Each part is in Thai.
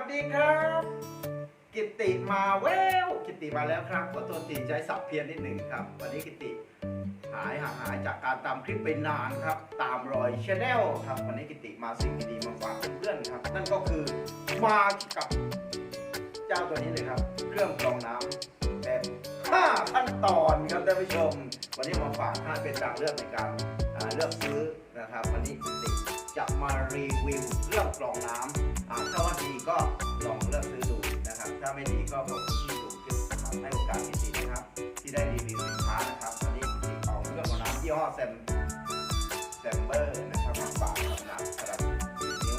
วัสดีครับ กิตติมาแววกิตติมาแล้วครับขอตัวตีใจสับเพี้ยนนิดหนึ่งครับ วันนี้กิตติหายห่างหายจากการตามคลิปไปนานครับ ตามรอยชาแนลครับ วันนี้กิตติมาสิ่งดีๆมาฝากเพื่อนๆครับ นั่นก็คือมากับเจ้าตัวนี้เลยครับ เครื่องกรองน้ำแบบ5ขั้นตอนครับท่านผู้ชม วันนี้มาฝากท่านเป็นทางเลือกในการเลือกซื้อนะครับ วันนี้กิตติจะมารีวิวเครื่องกรองน้ำ อ่าถ้าว่าดีก็ลองเลือกซื้อดูนะครับ ถ้าไม่ดีก็ขอบคุณที่ดูคลิปนะครับให้โอกาสที่ดีนะครับ ที่ได้รีวิวสินค้านะครับวันนี้ที่เอาเครื่องกรองน้ำยี่ห้อแซมแซมเบอร์นะครับมาฝากขนาดขนาด10นิ้ว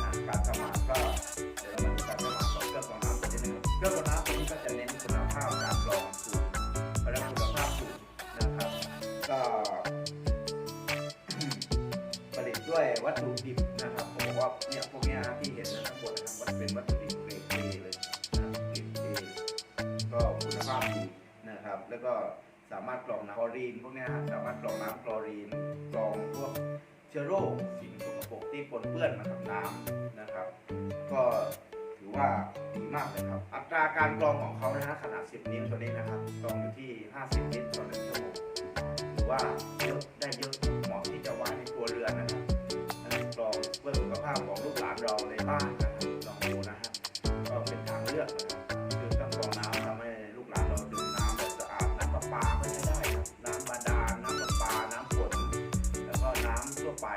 ครับการสมัครก็เดี๋ยวเรามาดูการสมัครของเครื่องกรองน้ำตัวนี้นะครับเครื่องกรองน้ำตัวนี้ก็จะเน้นคุณภาพการกรองสูงและคุณภาพสูงนะครับ ก็ผลิตด้วยวัตถุดิบ ที่เห็นนะทั้งหมดนะครับมันเป็นวัตถุดิบเกรดเอเลยนะเกรดเอก็คุณภาพดีนะครับ แล้วก็สามารถกรองน้ำคลอรีนพวกนี้ยฮะสามารถกรองน้ำคลอรีนกรองพวกเชื้อโรคสิ่งสกปรกที่ปนเปื้อนมากับน้ำนะครับ ก็ถือว่าดีมากเลยครับ อัตราการกรองของเขานะฮะขนาด 10 นิ้วตัวนี้นะครับกรองอยู่ที่ 50 ลิตรต่อหนึ่งชั่วโมงถือว่า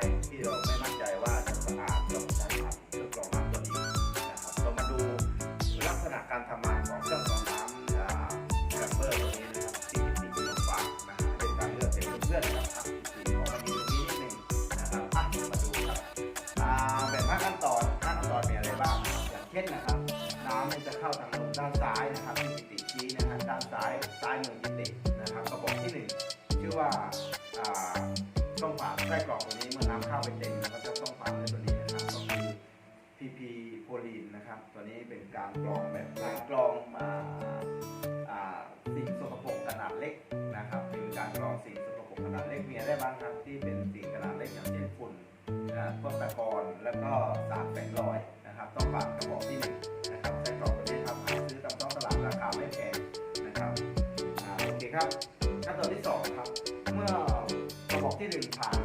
ไปที่เราไม่มั่นใจว่าจะสะอาดเราใช้ครับเครื่องกรองน้ำตัวนี้นะครับเรามาดูลักษณะการทำงานของเครื่องกรองน้ำอ่าแรปเปอร์ตัวนี้นะครับที่ติดมาฝากนะฮะเป็นการเลือกเป็นเพื่อนนะครับสีของมันมีตรงนี้นิดนึงนะครับอะมาดูครับอ่าแบบห้าขั้นตอนห้าขั้นตอนมีอะไรบ้างอย่างเช่นนะครับ น้ำมันจะเข้าทางลมด้านซ้ายนะครับที่กิติชี้นะฮะด้านซ้ายซ้ายมือกิตินะครับกระบอกที่หนึ่งชื่อว่าอ่า ช่องฝาไส้กรอกตัวนี้เมื่อน้ำเข้าไปเต็มแล้วก็จะช่องฝาในตัวนี้นะครับก็คือ PP โพลีนนะครับ ตัวนี้เป็นการกรองแบบการกรองอ่าสิ่งสกปรกขนาดเล็กนะครับเป็นการกรองสิ่งสกปรกขนาดเล็กมีอะไรบ้างครับ ที่เป็นสิ่งขนาดเล็กอย่างเช่นฝุ่นนะพวกตะกอนแล้วก็สารแฝงลอยนะครับ ต้องฝากกระบอกที่หนึ่งนะครับใช้กรองตัวนี้ครับหาซื้อตามท้องตลาดราคาไม่แพงนะครับโอเคครับขั้นตอนที่สอง อก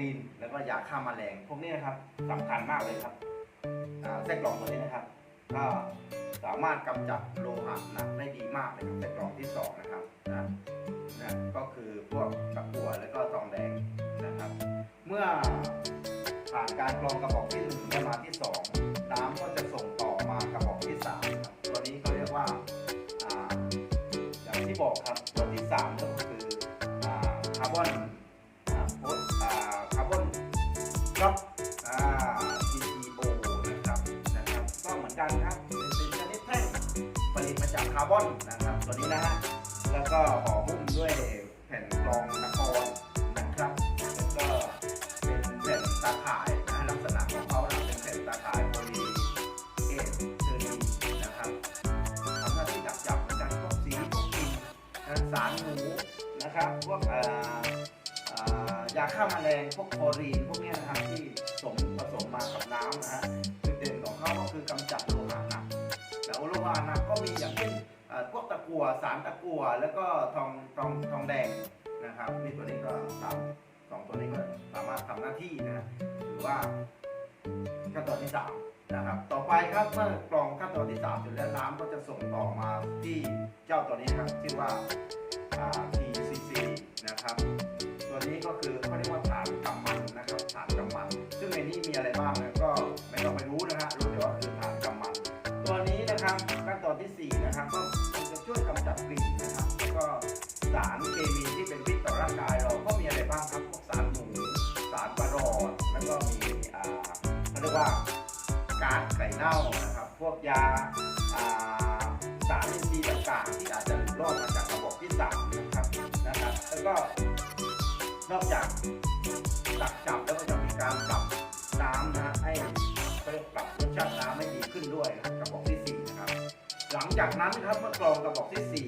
รีน แล้วก็ยาฆ่าแมลงพวกนี้นะครับสำคัญมากเลยครับอ่าไส้กรองตัวนี้นะครับ ก็สามารถกำจัดโลหะหนักได้ดีมากเลยครับไส้กรองที่สองนะครับนะนะก็คือพวกตะกั่วแล้วก็ทองแดงนะครับ เมื่อผ่านการกรองกระบอกที่หนึ่งและมาที่สองน้ำก็จะส่งต่อมากระบอกที่สามตัวนี้เขาเรียกว่าออย่างที่บอกครับตัวที่สามก็ อนนะครับตัวนี้นะฮะแล้วก็ห่อหุ้มด้วยแผ่นกรองตะกอนนะครับแล้วก็เป็นแผ่นตาข่ายนะลักษณะของเขาเป็นแผ่นตาข่ายโพลีเอสเทอรีนะครับทำหน้าที่ดักจับเหมือนกันพวกสีพวกกลิ่นสารหนูนะครับพวกอ่อเอ่อยาฆ่าแมลงพวกคลอรีนพวกเนี้ยนะครับที่สมผสมมากับน้ำนะฮะจุดเด่นของเขาก็คือกำจัดโลหะหนักแล้วโลหะหนักก็มีอย่างเช่น พวกตะกั่วสารตะกั่วแล้วก็ทองทองทองแดงนะครับ นี่ตัวนี้ก็สามสองตัวนี้ก็สามารถทำหน้าที่นะฮะถือว่าขั้นตอนที่สามนะครับ ต่อไปครับเมื่อกรองขั้นตอนที่3เสร็จแล้วน้ำก็จะส่งต่อมาที่เจ้าตัวนี้ครับชื่อว่าอ่า TCC นะครับ ตัวนี้ก็คือเขาเรียกว่าฐาน กำจัดกลิ่นนะครับแล้วก็สารเคมีที่เป็นพิษต่อร่างกายเราก็มีอะไรบ้างครับพวกสารหนูสารปารอดแล้วก็มีอ่าเขาเรียกว่ากาซไข่เน่านะครับ พวกยาอ่าสารอินทรีย์ต่างๆ ที่อาจจะหลุดรอดมาจากระบบที่สามนะครับนะครับ แล้วก็นอกจากดักจับแล้วก็จะมีการปรับน้ำนะให้เขาเรียกปรับรสชาติน้ำให้ดีขึ้นด้วยนะครับ ลังจากนั้นครับเมื่อกรองกระบอกที่สี่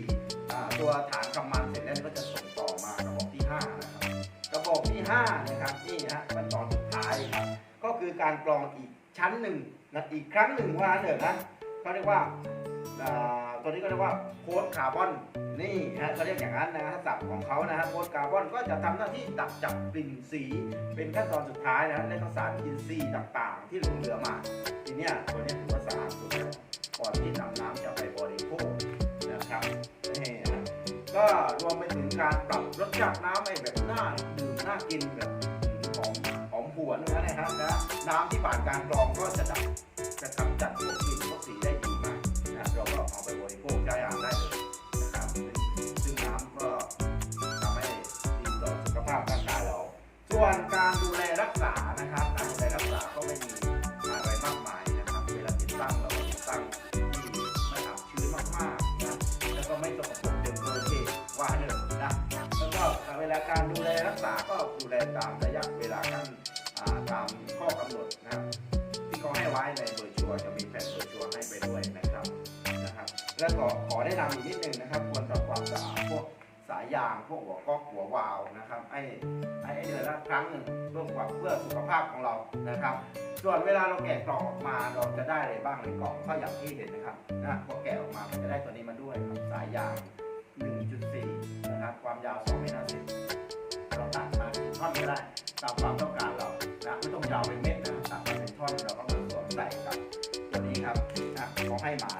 ตัวฐานกำมันเสร็จแล้วก็จะส่งต่อมากระบอกที่ห้านะครับ กระบอกที่ห้านะครับนี่นะขั้นตอนสุดท้ายครับก็คือการกรองอีกชั้นหนึ่งนะอีกครั้งหนึ่งว่าเถอะนะ เขาเรียกว่าตัวนี้ก็เรียกว่าโค้ดคาร์บอนนี่ฮะเขาเรียกอย่างนั้นนะฮะศัพท์ของเขานะฮะโค้ดคาร์บอนก็จะทำหน้าที่ดักจับกลิ่นสี เป็นขั้นตอนสุดท้ายนะและก็สารอินทรีย์ต่างๆ ที่หลงเหลือมาทีเนี้ยตัวนี้ถือว่าสะอาดสุดก่อนที่นำน้ำจะไปบริโภคนะครับนี่ฮะก็รวมไปถึงการปรับรสชาติน้ำให้แบบน่าดื่มน่ากินแบบหอมหอมหวนนะนะฮะนะน้ำที่ผ่านการกรองก็จะดับจะกำจัด นะครับ ควรทำความสะอาดพวกสายยางพวกหัวก๊อกหัววาล์วนะครับให้ให้เดือนละครั้งหนึ่งเพื่อความเพื่อสุขภาพของเรานะครับ ส่วนเวลาเราแกะกล่องออกมาเราจะได้อะไรบ้างในกล่องก็อย่างที่เห็นนะครับนะพอแกะออกมาจะได้ตัวนี้มาด้วยครับสายยาง 1.4 นะครับความยาว2เมตร50เราตัดมาเป็นท่อนก็ได้ตามความต้องการเรานะไม่ต้องยาวเป็นเม็ดนะตัดมาเป็นท่อนเราก็มาสวมใส่กับตัวนี้ครับนะเขาให้มา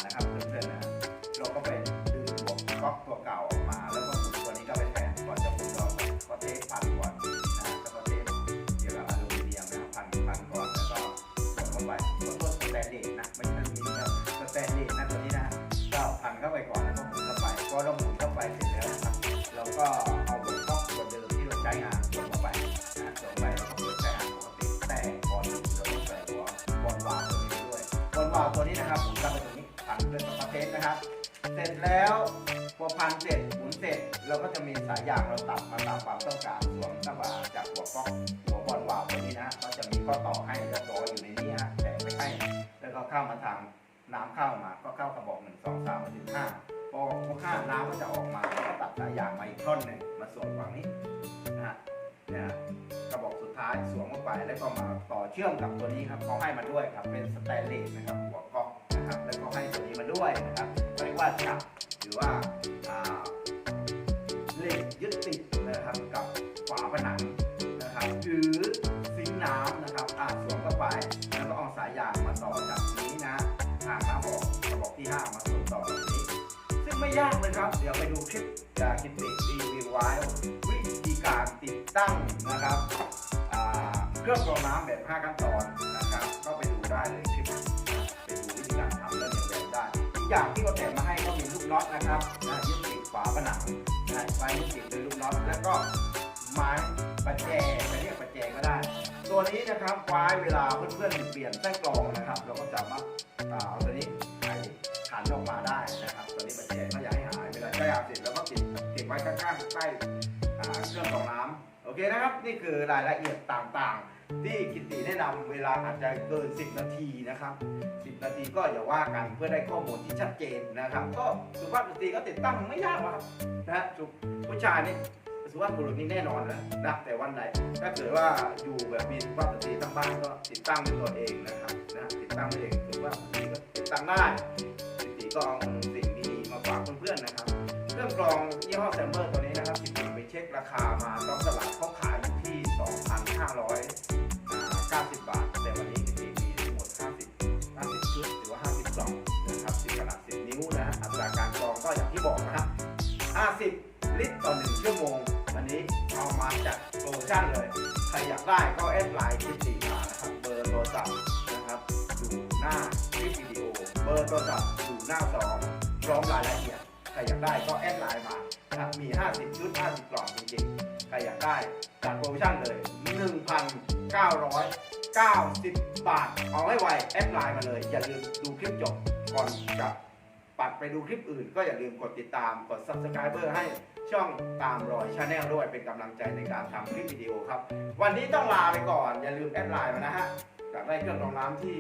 ร็จแล้วพอพันเสร็จหมุนเสร็จเราก็จะมีสายยางเราตัดมาตามความต้องการสวมเข้ามาจากหัวก๊อกหัวบอลวาล์วตัวนี้นะก็จะมีข้อต่อให้เรียบร้อยอยู่ในนี้ฮะแต่ไม่ให้แล้วก็เข้ามาทางน้ำเข้ามาก็เข้ากระบอกหนึ่งสองสามมาถึงห้าพอพอห้าน้ำก็จะออกมาแล้วก็ตัดสายยางมาอีกท่อนหนึ่งมาสวมฝั่งนี้นะฮะเนี่ยกระบอกสุดท้ายสวมเข้าไปแล้วก็มาต่อเชื่อมกับตัวนี้ครับเขาให้มาด้วยครับเป็นสแตนเลสนะครับหัวก๊อก นะครับ แล้วก็ให้ตัวนี้มาด้วยนะครับเรียกว่าจับหรือว่าเหล็กยึดติดนะครับกับฝาผนังนะครับ หรือซิงน้ำนะครับอ่าสวมเข้าไป แล้วก็เอาสายยางมาต่อจากนี้นะทางน้ำออกกระบอกที่5มาส่งต่อแบบนี้ ซึ่งไม่ยากเลยครับ เดี๋ยวไปดูคลิปจากคลิปรีวิวไว้วิธีการติดตั้งนะครับเครื่องกรองน้ำแบบ 5 ขั้นตอนนะครับ ก็ไปดูได้เลย อย่างที่เขาแถมมาให้ก็มีลูกน็อตนะครับนะยึดติดฝาผนังนะไว้ยึดติดด้วยลูกน็อตแล้วก็ไม้ประแจจะเรียกประแจก็ได้ ตัวนี้นะครับไว้เวลาเพื่อนๆเปลี่ยนไส้กรองนะครับ เราก็สามารถเอาตัวนี้ไขขันออกมาได้นะครับ ตัวนี้ปัจจัยไม่อยากให้หายเวลาใช้อาบเสร็จแล้วก็ติดติดไว้ข้างๆใต้เครื่องกรองน้ำโอเคนะครับ นี่คือรายละเอียดต่างๆ ที่คิตติแนะนำเวลาอาจจะเกิน 10 นาทีนะครับ 10 นาทีก็อย่าว่ากันเพื่อได้ข้อมูลที่ชัดเจนนะครับ ก็สุภาพสตรีก็ติดตั้งไม่ยากหรอกครับนะฮะผู้ชายนี่สุภาพบุรุษนี่แน่นอนแล้วนะแต่วันไหน ถ้าเกิดว่าอยู่แบบมีสุภาพสตรีทั้งบ้านก็ติดตั้งด้วยตัวเองนะครับนะติดตั้งด้วยเองสุภาพสตรีก็ติดตั้งได้สิติก็เอาสิ่งดีๆมาฝากเพื่อนๆนะครับเครื่องกรองยี่ห้อแซมเมอร์ตัวนี้นะครับสิติไปเช็คราคามาต้องตลาดเขาขายอยู่ที่ 2,590 ชั่วโมง วันนี้เอามาจัดโปรโมชั่นเลย ใครอยากได้ก็แอดไลน์คิดตีมานะครับ เบอร์โทรศัพท์นะครับอยู่หน้าคลิปวิดีโอ เบอร์โทรศัพท์อยู่หน้าสองพร้อมรายละเอียด ใครอยากได้ก็แอดไลน์มานะครับมี 50 ชุด 50 กล่องจริงๆ ใครอยากได้จัดโปรโมชั่นเลย 1,990 บาท เอาให้ไว แอดไลน์มาเลย อย่าลืมดูคลิปจบก่อนจะ ปัดไปดูคลิปอื่น ก็อย่าลืมกดติดตามกด subscriber ให้ช่องตามรอยชาแนลด้วยเป็นกำลังใจในการทำคลิปวิดีโอครับ วันนี้ต้องลาไปก่อน อย่าลืมแอดไลน์มานะฮะอยากได้เครื่องรองน้ำที่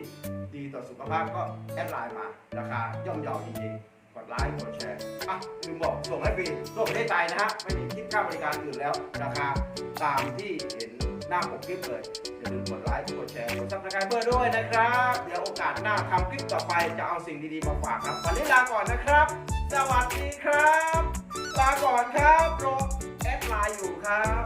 ดีต่อสุขภาพก็แอดไลน์มาราคาย่อมเยาจริงๆกดไลค์กดแชร์อะลืมบอกส่งให้ฟรีส่งประเทศไทยนะฮะไม่มีคิดค่าบริการอื่นแล้ว ราคาตามที่เห็น หน้าปกคลิปเลยอย่าลืมกดไลค์กดแชร์กดซับสไครเบอร์ด้วยนะครับ เดี๋ยวโอกาสหน้าทำคลิปต่อไปจะเอาสิ่งดีๆมาฝากครับวันนี้ลาก่อนนะครับ สวัสดีครับ ลาก่อนครับโปรแอดไลน์อยู่ครับ